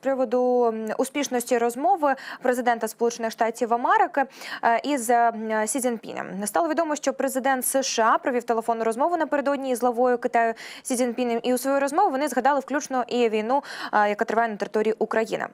приводу успішності розмови президента Сполучених Штатів Америки е, із е, Сі Цзіньпінем. Стало відомо, що президент США провів телефонну розмову напередодні із главою Китаю Сі Цзіньпінем. І у свою розмову вони згадали включно і війну, е, яка триває на території України.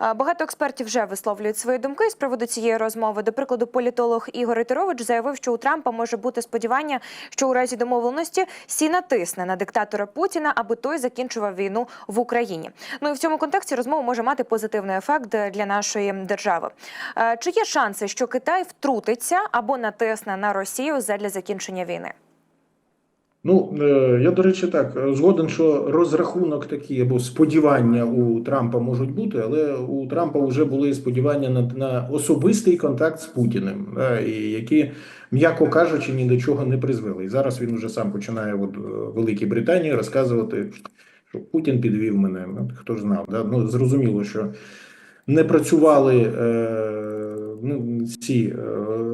Багато експертів вже висловлюють свої думки з приводу цієї розмови. До прикладу, політолог Ігор Ітерович заявив, що у Трампа може бути сподівання, що у разі домовленості Сі натисне на диктатора Путіна, аби той закінчував війну в Україні. Ну і в цьому контексті розмова може мати позитивний ефект для нашої держави. Е, Чи є шанси, що Китай втрутиться або натисне на Росію задля закінчення війни? Ну, е, я, до речі, так е, згоден, що розрахунок такий або сподівання у Трампа можуть бути, але у Трампа вже були сподівання на, на особистий контакт з Путіним, да, і які, м'яко кажучи, ні до чого не призвели. І зараз він вже сам починає от, Великій Британії розказувати, що Путін підвів мене. Ну, хто ж знав, да? ну, зрозуміло, що не працювали е, ну, ці е,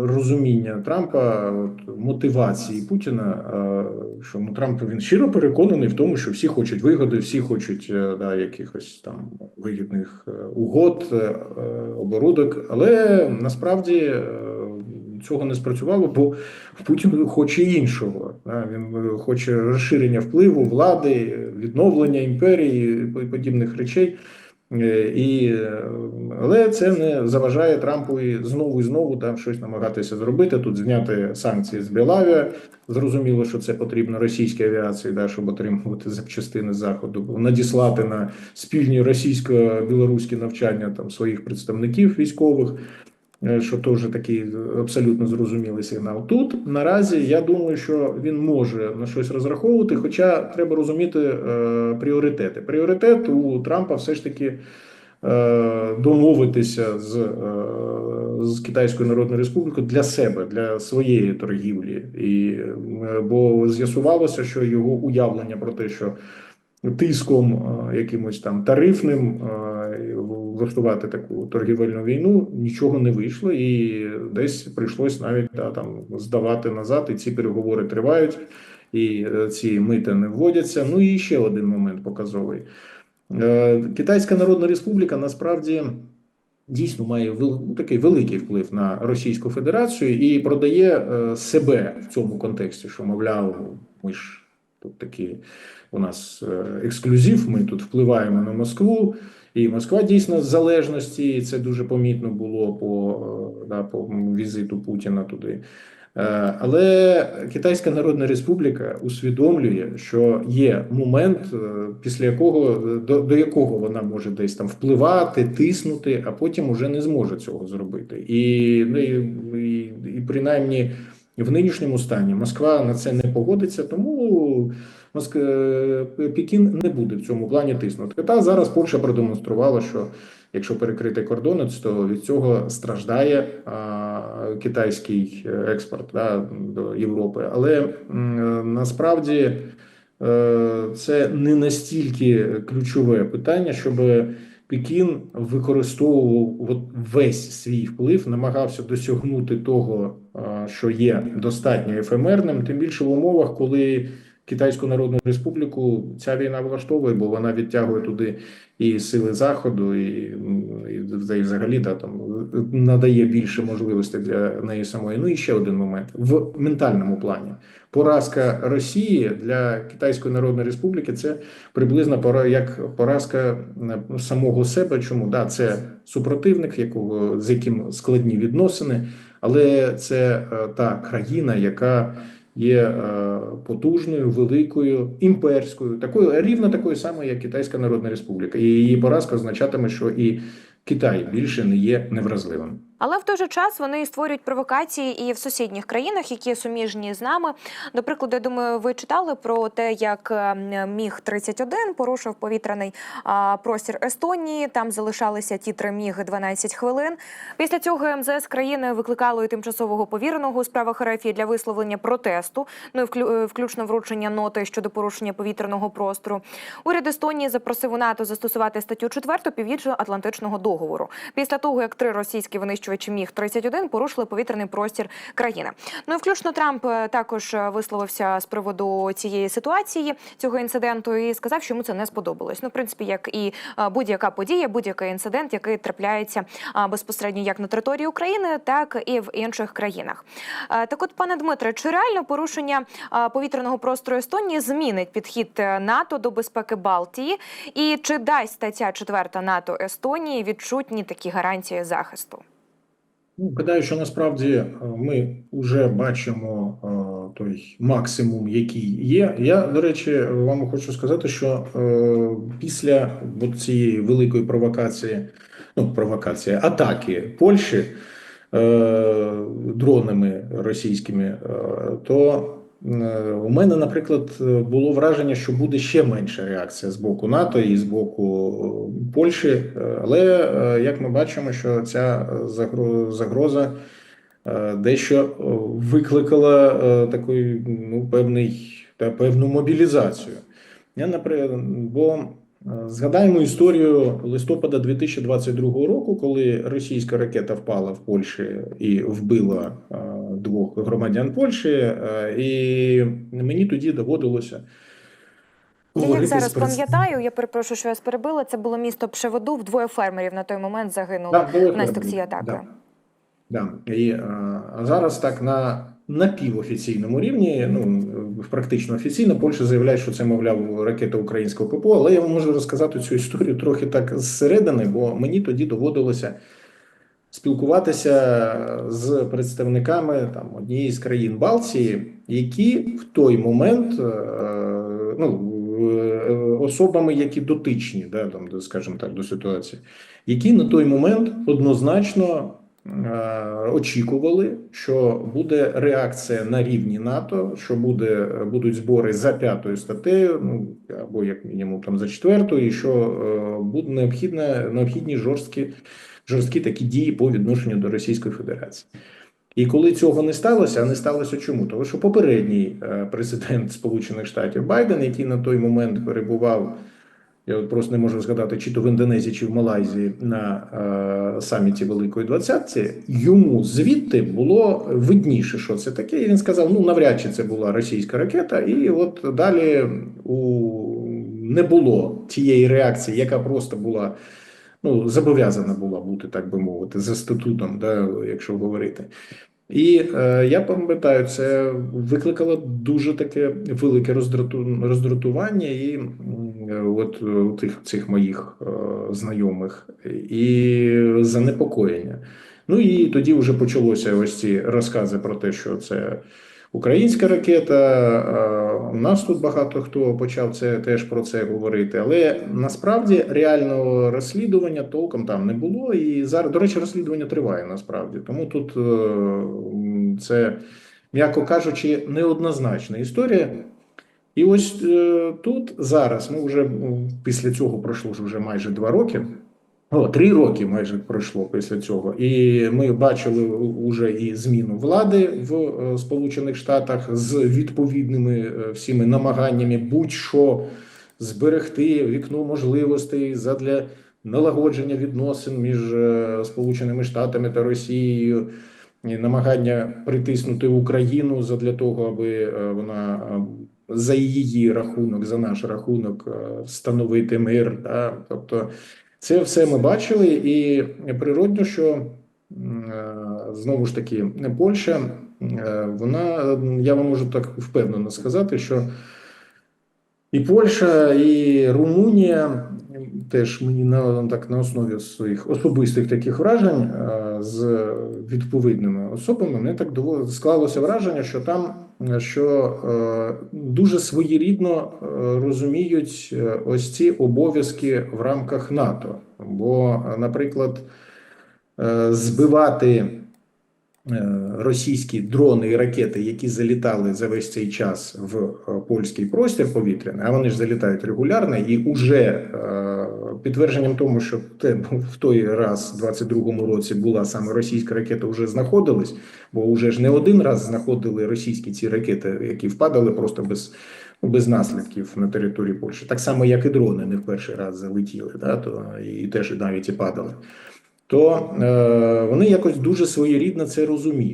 розуміння Трампа, от, мотивації Путіна. Е, що ну, Трамп він щиро переконаний в тому, що всі хочуть вигоди, всі хочуть е, да, якихось там вигідних е, угод, е, е, оборудок, але насправді. е, Цього не спрацювало, бо Путін хоче іншого. Він е, хоче розширення впливу влади, відновлення імперії і подібних речей. Е, І, е, але це не заважає Трампу і знову і знову там щось намагатися зробити. Тут зняти санкції з Білавія. Зрозуміло, що це потрібно російській авіації, да, щоб отримувати запчастини з заходу, надіслати на спільні російсько-білоруські навчання там своїх представників військових. Е, Що теж такий абсолютно зрозумілий сигнал. Тут наразі я думаю, що він може на щось розраховувати, хоча треба розуміти е, пріоритети. Пріоритет у Трампа все ж таки е, домовитися з, е, з Китайською Народною Республікою для себе, для своєї торгівлі, і е, бо з'ясувалося, що його уявлення про те, що тиском е, якимось там тарифним е, влаштувати таку торгівельну війну нічого не вийшло, і десь прийшлось навіть да, там здавати назад, і ці переговори тривають, і е, ці мити не вводяться. Ну і ще один момент показовий. Китайська Народна Республіка насправді дійсно має ну, такий великий вплив на Російську Федерацію і продає себе в цьому контексті, що мовляв, ми ж тут такі у нас е, ексклюзив, ми тут впливаємо на Москву. І Москва дійсно з залежності, і це дуже помітно було по, е, да, по візиту Путіна туди. Е, Але Китайська Народна Республіка усвідомлює, що є момент, після якого до, до якого вона може десь там впливати, тиснути, а потім уже не зможе цього зробити. І, ну, і, і принаймні в нинішньому стані Москва на це не погодиться, тому Моск... е, Пекін не буде в цьому плані тиснути. Та зараз Польща продемонструвала, що якщо перекрити кордони, то від цього страждає а, китайський експорт да, до Європи. Але м, насправді е, це не настільки ключове питання, щоб Пекін використовував весь свій вплив, намагався досягнути того, що є достатньо ефемерним, тим більше в умовах, коли Китайську Народну Республіку ця війна влаштовує, бо вона відтягує туди і сили заходу, і, і, і взагалі да, там надає більше можливостей для неї самої. Ну і ще один момент в ментальному плані. Поразка Росії для Китайської Народної Республіки це приблизно пора як поразка е, самого себе. Чому да це супротивник, якого з яким складні відносини, але це е, та країна, яка є е, потужною, великою, імперською, такою рівно такою самою, як Китайська Народна Республіка. І її поразка означатиме, що і Китай більше не є невразливим. Але в той же час вони створюють провокації і в сусідніх країнах, які суміжні з нами. До прикладу, я думаю, ви читали про те, як е, міг 31 порушив повітряний простір Естонії. Там залишалися ті три міги 12 хвилин. Після цього МЗС країни викликало і тимчасового повіреного у справах РФ для висловлення протесту. Ну і е, включно вручення ноти щодо порушення повітряного простору. Уряд Естонії запросив у НАТО застосувати статтю 4 Північно-Атлантичного договору. Після того, як три російські винищувачі міг 31 порушили повітряний простір країни. Ну і включно Трамп е, також е, висловився з приводу цієї ситуації, цього інциденту, і сказав, що йому це не сподобалось. Ну, в принципі, як і е, будь-яка подія, будь-який інцидент, який трапляється безпосередньо як на території України, так і в інших країнах. Так, от, пане Дмитре, чи реально порушення повітряного простору Естонії змінить підхід НАТО до безпеки Балтії? І чи дасть стаття 4 НАТО Естонії відчутні такі гарантії захисту? Ну, гадаю, що насправді е, ми вже бачимо е, той максимум, який є. Я, до речі, вам хочу сказати, що е, після от цієї великої провокації, ну, провокації, атаки Польщі е, дронами російськими, е, то у мене, наприклад, було враження, що буде ще менша реакція з боку НАТО і з боку е, Польщі. Але е, як ми бачимо, що ця загроза е, дещо викликала такий ну, певний певну мобілізацію. Я наприклад, бо згадаємо історію листопада 2022 року, коли російська ракета впала в Польщі і вбила е, двох громадян Польщі, е, і мені тоді доводилося. Я як зараз пам'ятаю, я перепрошую, що я вас перебила. Це було місто Пшеводув. Двоє фермерів на той момент загинули Да, внаслідок цієї атаки. Да. Да. І, е, а зараз так на напівофіційному рівні, ну практично офіційно, Польща заявляє, що це, мовляв, ракета українського ППО. Але я вам можу розказати цю історію трохи так зсередини, бо мені тоді доводилося спілкуватися з представниками там однієї з країн Балтії, які в той момент е, ну, е, особами, які дотичні, да, там, скажімо так, до ситуації, які на той момент однозначно очікували, що буде реакція на рівні НАТО, що буде будуть збори за п'ятою статтею, ну або як мінімум там за четвертою, і що е, необхідне необхідні жорсткі жорсткі такі дії по відношенню до Російської Федерації. І коли цього не сталося, а не сталося чому? Тому що попередній е, президент Сполучених Штатів Байден, який на той момент перебував, я просто не можу згадати, чи то в Індонезії, чи в Малайзії на е, саміті Великої Двадцятці, йому звідти було видніше, що це таке. І він сказав: ну навряд чи це була російська ракета, і от далі у не було тієї реакції, яка просто була ну, зобов'язана була бути, так би мовити, за статутом, да, якщо говорити. І е, я пам'ятаю, це викликало дуже таке велике роздрату, роздратування і е, от у тих цих моїх е, знайомих і занепокоєння. Ну і тоді вже почалося ось ці розкази про те, що це українська ракета. е, У нас тут багато хто почав це теж про це говорити, але насправді реального розслідування толком там не було. І зараз, до речі, розслідування триває насправді. Тому тут е, це, м'яко кажучи, неоднозначна історія. І ось е, тут зараз ми вже після цього пройшло вже майже два роки. О, три роки майже пройшло після цього, і ми бачили уже і зміну влади в е, Сполучених Штатах з відповідними е, всіми намаганнями будь-що зберегти вікно можливостей задля налагодження відносин між е, Сполученими Штатами та Росією, і намагання притиснути Україну задля того, аби вона за її рахунок, за наш рахунок встановити мир. Да? Тобто. Це все ми бачили, і природно, що е, знову ж таки Польща, е, вона я вам можу так впевнено сказати, що і Польща, і Румунія теж мені на так на основі своїх особистих таких вражень е, з відповідними особами, мені так склалося враження, що там що е, дуже своєрідно е, розуміють е, ось ці обов'язки в рамках НАТО. Бо, наприклад, збивати російські дрони і ракети, які залітали за весь цей час в польський простір повітряний, а вони ж залітають регулярно, і уже е, підтвердженням тому, що те в той раз, в 22-му році, була саме російська ракета, вже знаходились, бо вже ж не один раз знаходили російські ці ракети, які впадали просто без. Без наслідків на території Польщі, так само як і дрони не в перший раз залетіли, да, то і теж навіть і падали. то е, вони якось дуже своєрідно це розуміють.